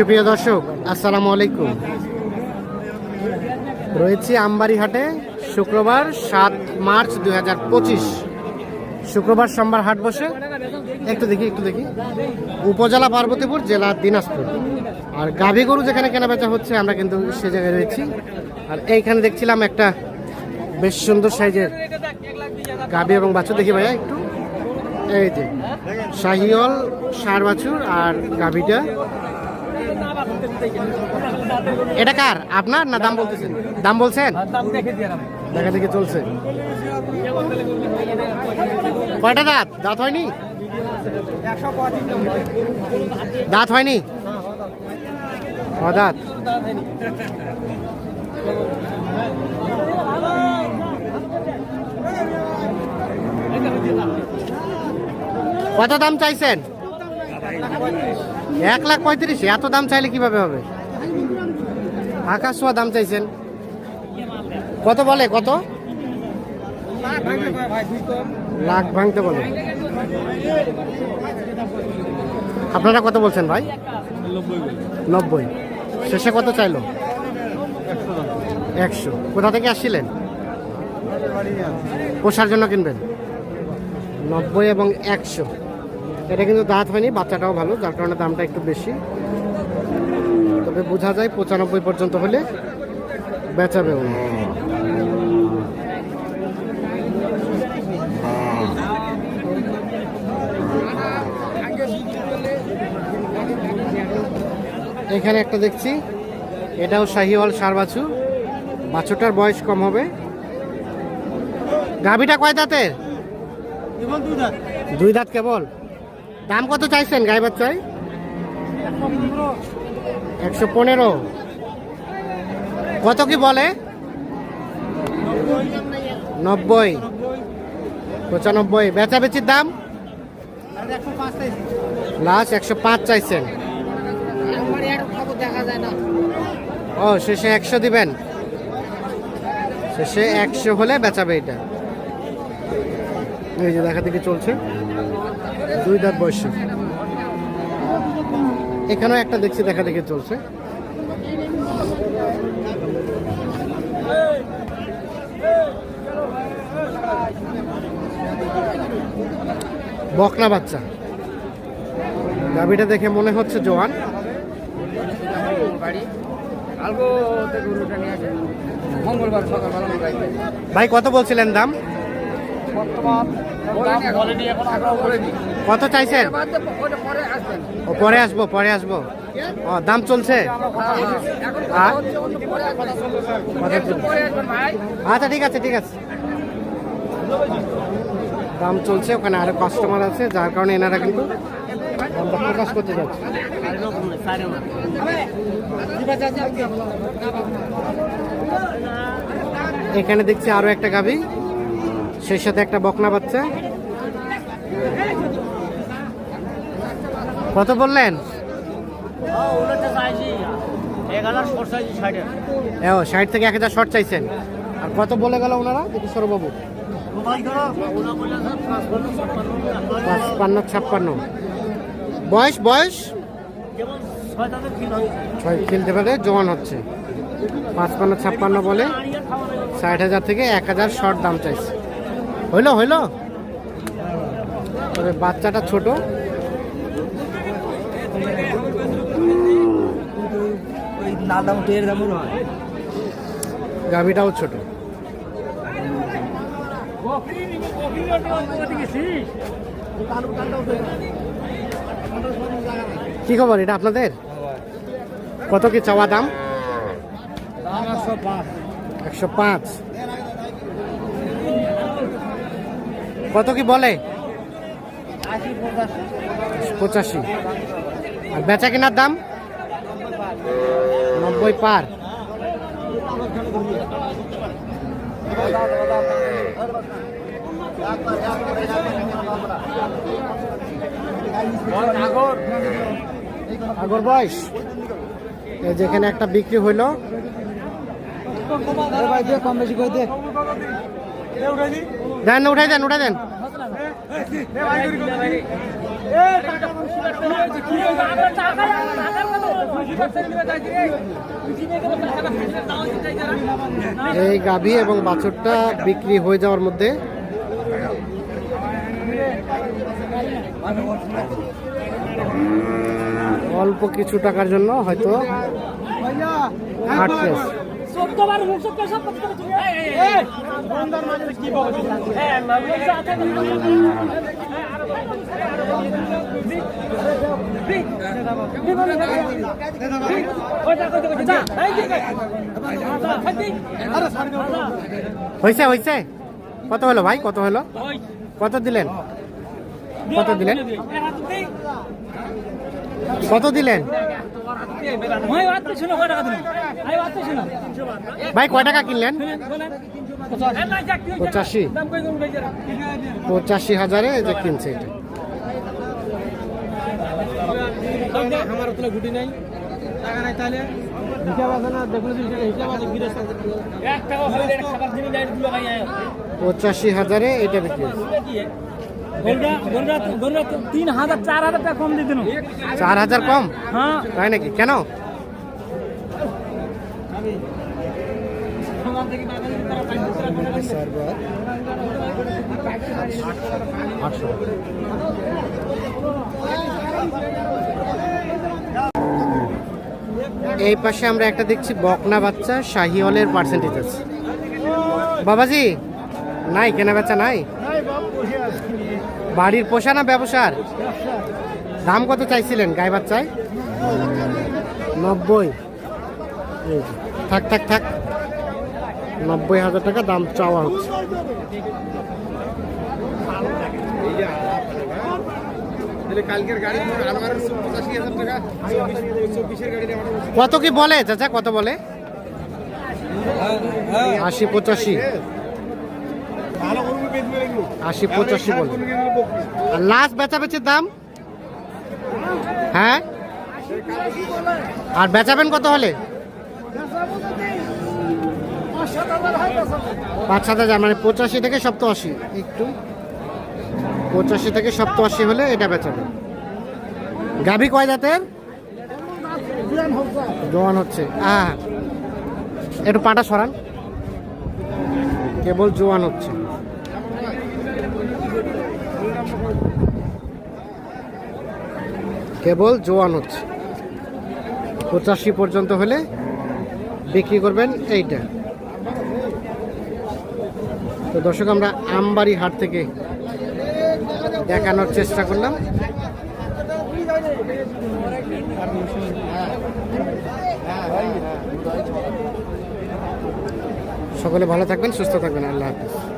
সুপ্রিয় দর্শক, আসসালামু আলাইকুম। রয়েছি আমবাড়ি হাটে শুক্রবার সাত মার্চ দুই হাজার পঁচিশ। শুক্রবার সোমবার হাট বসে। একটু দেখি একটু দেখি। উপজেলা পার্বতীপুর, জেলা দিনাজপুর। আর গাভী গরু যেখানে কেনাবেচা হচ্ছে, আমরা কিন্তু সে জায়গায় রয়েছি। আর এইখানে দেখছিলাম একটা বেশ সুন্দর সাইজের গাভী এবং বাছুর। দেখি ভাইয়া একটু। এই যে শাহিওল সার বাছুর আর গাভীটা। এটা কার? আপনার না দাম বলতেছেন? দাম বলছেন? দেখা দেখি চলছে। কয়টা দাঁত? দাঁত হয়নি? দাঁত হয়নি? দাঁত? কত দাম চাইছেন? এক লাখ পঁয়ত্রিশ, এত দাম চাইলে কীভাবে হবে? আকাশ ছোঁয়া দাম চাইছেন। কত বলে, কত? লাখ ভাঙতে বলে। আপনারা কত বলছেন ভাই? নব্বই। শেষে কত চাইলো? একশো। কোথা থেকে আসছিলেন? পোষার জন্য কিনবেন। নব্বই এবং একশো। এটা কিন্তু দাঁত হয়নি বাচ্চাটাও ভালো যার কারণে দামটা একটু বেশি। তবে বোঝা যায় পঁচানব্বই পর্যন্ত হলে বেচাবে উনি এখানে একটা দেখছি এটাও শাহিওয়াল সার বাছু। বাছুটার বয়স কম হবে। গাভিটা কয় দাঁতের? দুই দাঁত কেবল? দাম কত চাইছেন গাই বাচ্চায় একশো পনেরো। কত কি বলে? নব্বই। পঁচানব্বই। বেচা বেচির দাম? লাস্ট একশো পাঁচ চাইছেন। ও, শেষে একশো দিবেন। শেষে একশো হলে বেচাবে এটা। এই যে দেখা দেখি চলছে। দুই দাঁত এখানেও একটা দেখছি, দেখা দেখি চলছে। বকনা বাচ্চা। গাভিটা দেখে মনে হচ্ছে জোয়ান। ভাই, কত বলছিলেন দাম? বর্তমান কত চাইছেন? পরে ও পরে আসব পরে আসব। ও দাম চলছে। আচ্ছা ঠিক আছে ঠিক আছে। দাম চলছে ওখানে আরও কাস্টমার আছে যার কারণে এনারা কিন্তু দামটা প্রকাশ করতে যাচ্ছে। এখানে দেখছি আরও একটা গাভি। সেই সাথে একটা বকনা বাচ্চা। কত বললেন? ও ষাট থেকে এক হাজার শর্ট চাইছেন। আর কত বলে গেল ওনারা? দেখি সৌরবাবু। পাঁচপান্ন, ছাপ্পান্ন। বয়স বয়স? ছয় খেলতে পারে, জোয়ান হচ্ছে। পাঁচপান্ন, ছাপ্পান্ন বলে ষাট হাজার থেকে এক হাজার শর্ট দাম চাইছে। হইল হইল। তবে বাচ্চাটা ছোট। গাভিটাও ছোট। কি খবর? এটা আপনাদের? কত কি চাওয়া দাম? একশো পাঁচ একশো পাঁচ কত কি বলে? পঁচাশি। আর বেচা কেনার দাম? নব্বই পার। আগর বয়স। যেখানে একটা বিক্রি হইল। কম বেশি করে দে। দেন, উঠাই দেন উঠাই দেন। এই গাভী এবং বাছুরটা বিক্রি হয়ে যাওয়ার মধ্যে অল্প কিছু টাকার জন্য হয়তো হাট চোদ্দবার মুখ চোদ্দ সব করতে। হ্যাঁ। হয়েছে হয়েছে কত হলো ভাই? কত হলো? কত দিলেন? কত দিলেন। কত দিলেন। ভাই কয় টাকা কিনলেন। পঁচাশি। পঁচাশি। হাজারে যে কিনছে এটা। আমার গুটি নাই। টাকা নাই তাহলে? পঁচাশি হাজারে এটা বিক্রি তিন হাজার চার হাজার টাকা কম দিয়ে চার হাজার কম? হ্যাঁ। তাই নাকি? কেন? এই পাশে আমরা একটা দেখছি বকনা বাচ্চা শাহিওয়ালের পার্সেন্টেজ আছে। বাবাজি নাই কেনা বেচা নাই? বাড়ির পোষা না ব্যবসার? দাম কত চাইছিলেন গাই বাচ্চায়? নব্বই। থাক থাক থাক। নব্বই হাজার টাকা দাম চাওয়া হচ্ছে। কত কি বলে, চাচা? কত বলে? আশি পঁচাশি ভালো করব বেচবে এগুলো আশি পঁচাশি বলে। আর লাস্ট বেচাবেচির দাম? হ্যাঁ? আর বেচাবেন কত হলে? পাঁচ সাত হাজার মানে পঁচাশি থেকে সপ্তআশি। একটু। পঁচাশি থেকে সপ্তআশি হলে এটা বেচাবে গাভি কয় জাতের? জোয়ান হচ্ছে। হ্যাঁ একটু পাটা সরান। কেবল জোয়ান হচ্ছে। কেবল জোয়ান হচ্ছে পঁচাশি পর্যন্ত হলে বিক্রি করবেন এইটা। তো দর্শক, আমরা আমবাড়ি হাট থেকে দেখানোর চেষ্টা করলাম। সকলে ভালো থাকবেন, সুস্থ থাকবেন। আল্লাহ হাফিজ।